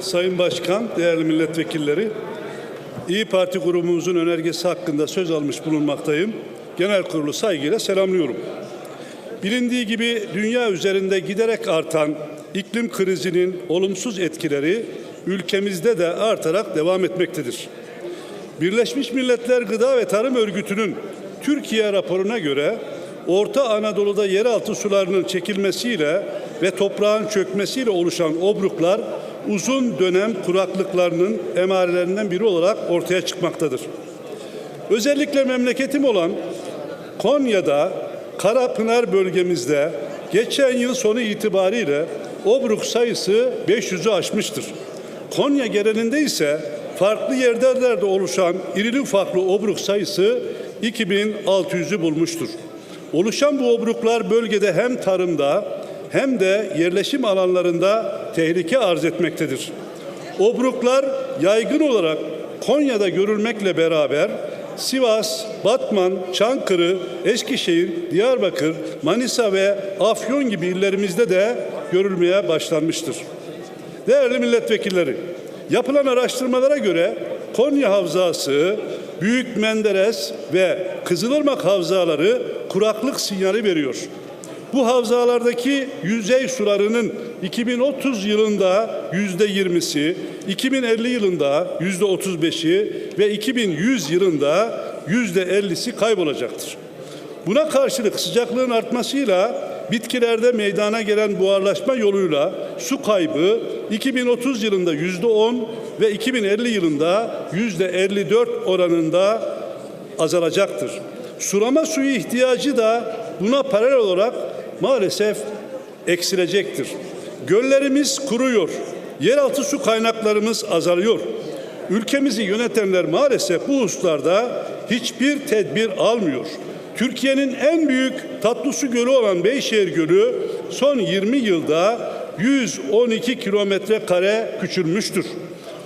Sayın Başkan, değerli milletvekilleri, İyi Parti grubumuzun önergesi hakkında söz almış bulunmaktayım. Genel kurulu saygıyla selamlıyorum. Bilindiği gibi dünya üzerinde giderek artan iklim krizinin olumsuz etkileri ülkemizde de artarak devam etmektedir. Birleşmiş Milletler Gıda ve Tarım Örgütü'nün Türkiye raporuna göre Orta Anadolu'da yeraltı sularının çekilmesiyle ve toprağın çökmesiyle oluşan obruklar uzun dönem kuraklıklarının emarelerinden biri olarak ortaya çıkmaktadır. Özellikle memleketim olan Konya'da Karapınar bölgemizde geçen yıl sonu itibariyle obruk sayısı 500'ü aşmıştır. Konya genelinde ise farklı yerlerde oluşan irili ufaklı obruk sayısı 2600'ü bulmuştur. Oluşan bu obruklar bölgede hem tarımda hem de yerleşim alanlarında tehlike arz etmektedir. Obruklar yaygın olarak Konya'da görülmekle beraber Sivas, Batman, Çankırı, Eskişehir, Diyarbakır, Manisa ve Afyon gibi illerimizde de görülmeye başlanmıştır. Değerli milletvekilleri, yapılan araştırmalara göre Konya Havzası, Büyük Menderes ve Kızılırmak havzaları kuraklık sinyali veriyor. Bu havzalardaki yüzey sularının 2030 yılında yüzde 20'si, 2050 yılında yüzde 35'i ve 2100 yılında yüzde 50'si kaybolacaktır. Buna karşılık sıcaklığın artmasıyla bitkilerde meydana gelen buharlaşma yoluyla su kaybı 2030 yılında yüzde 10 ve 2050 yılında yüzde 54 oranında azalacaktır. Sulama suyu ihtiyacı da buna paralel olarak maalesef eksilecektir. Göllerimiz kuruyor. Yeraltı su kaynaklarımız azalıyor. Ülkemizi yönetenler maalesef bu hususlarda hiçbir tedbir almıyor. Türkiye'nin en büyük tatlı su gölü olan Beyşehir Gölü son 20 yılda 112 kilometre kare küçülmüştür.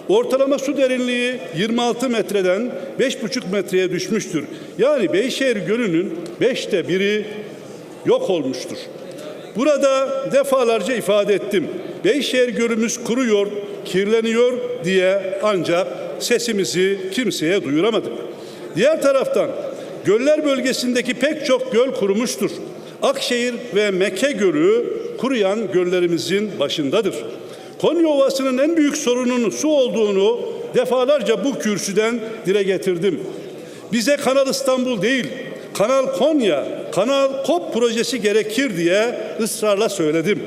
Ortalama su derinliği 26 metreden 5,5 metreye düşmüştür. Yani Beyşehir Gölü'nün beşte biri yok olmuştur. Burada defalarca ifade ettim. Beyşehir Gölümüz kuruyor, kirleniyor diye ancak sesimizi kimseye duyuramadık. Diğer taraftan göller bölgesindeki pek çok göl kurumuştur. Akşehir ve Mekke Gölü kuruyan göllerimizin başındadır. Konya Ovası'nın en büyük sorununun su olduğunu defalarca bu kürsüden dile getirdim. Bize Kanal İstanbul değil, Kanal Konya, Kanal Kop projesi gerekir diye ısrarla söyledim.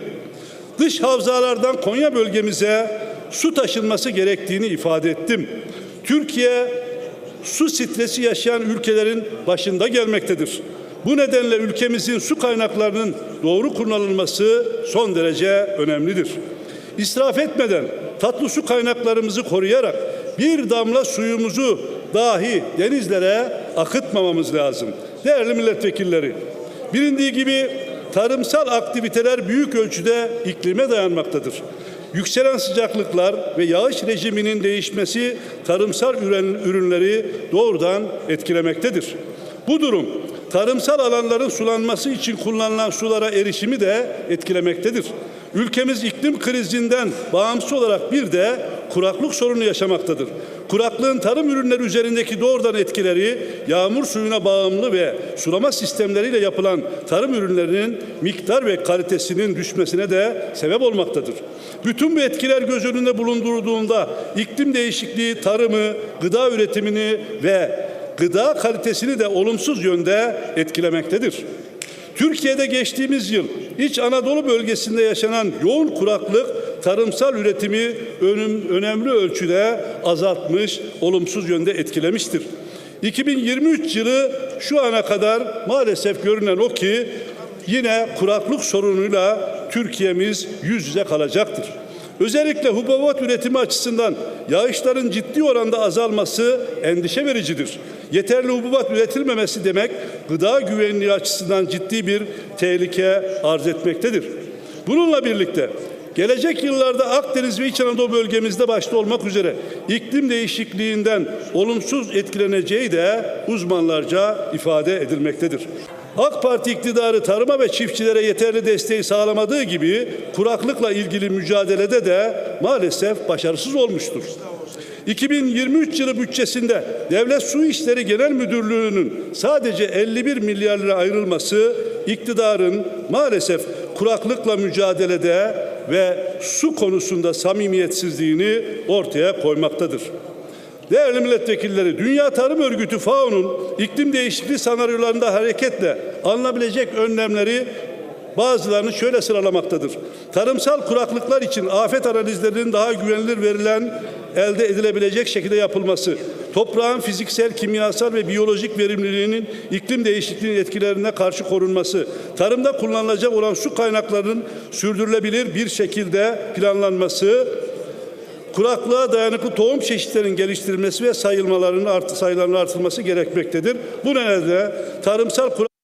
Dış havzalardan Konya bölgemize su taşınması gerektiğini ifade ettim. Türkiye su stresi yaşayan ülkelerin başında gelmektedir. Bu nedenle ülkemizin su kaynaklarının doğru kullanılması son derece önemlidir. İsraf etmeden tatlı su kaynaklarımızı koruyarak bir damla suyumuzu dahi denizlere akıtmamamız lazım. Değerli milletvekilleri, bilindiği gibi tarımsal aktiviteler büyük ölçüde iklime dayanmaktadır. Yükselen sıcaklıklar ve yağış rejiminin değişmesi tarımsal ürünleri doğrudan etkilemektedir. Bu durum tarımsal alanların sulanması için kullanılan sulara erişimi de etkilemektedir. Ülkemiz iklim krizinden bağımsız olarak bir de kuraklık sorunu yaşamaktadır. Kuraklığın tarım ürünleri üzerindeki doğrudan etkileri yağmur suyuna bağımlı ve sulama sistemleriyle yapılan tarım ürünlerinin miktar ve kalitesinin düşmesine de sebep olmaktadır. Bütün bu etkiler göz önünde bulundurduğunda iklim değişikliği tarımı, gıda üretimini ve gıda kalitesini de olumsuz yönde etkilemektedir. Türkiye'de geçtiğimiz yıl İç Anadolu bölgesinde yaşanan yoğun kuraklık tarımsal üretimi önemli ölçüde azaltmış, olumsuz yönde etkilemiştir. 2023 yılı şu ana kadar maalesef görünen o ki yine kuraklık sorunuyla Türkiye'miz yüz yüze kalacaktır. Özellikle hububat üretimi açısından yağışların ciddi oranda azalması endişe vericidir. Yeterli hububat üretilmemesi demek gıda güvenliği açısından ciddi bir tehlike arz etmektedir. Bununla birlikte gelecek yıllarda Akdeniz ve İç Anadolu bölgemizde başta olmak üzere iklim değişikliğinden olumsuz etkileneceği de uzmanlarca ifade edilmektedir. AK Parti iktidarı tarıma ve çiftçilere yeterli desteği sağlamadığı gibi kuraklıkla ilgili mücadelede de maalesef başarısız olmuştur. 2023 yılı bütçesinde Devlet Su İşleri Genel Müdürlüğü'nün sadece 51 milyar lira ayrılması iktidarın maalesef kuraklıkla mücadelede ve su konusunda samimiyetsizliğini ortaya koymaktadır. Değerli milletvekilleri, Dünya Tarım Örgütü FAO'nun iklim değişikliği senaryolarında hareketle alınabilecek önlemleri bazılarını şöyle sıralamaktadır. Tarımsal kuraklıklar için afet analizlerinin daha güvenilir verilen elde edilebilecek şekilde yapılması, toprağın fiziksel, kimyasal ve biyolojik verimliliğinin iklim değişikliğinin etkilerine karşı korunması, tarımda kullanılacak olan su kaynaklarının sürdürülebilir bir şekilde planlanması, kuraklığa dayanıklı tohum çeşitlerinin geliştirilmesi ve sayılmalarının artı sayılarının artırılması gerekmektedir. Bu nedenle tarımsal kurak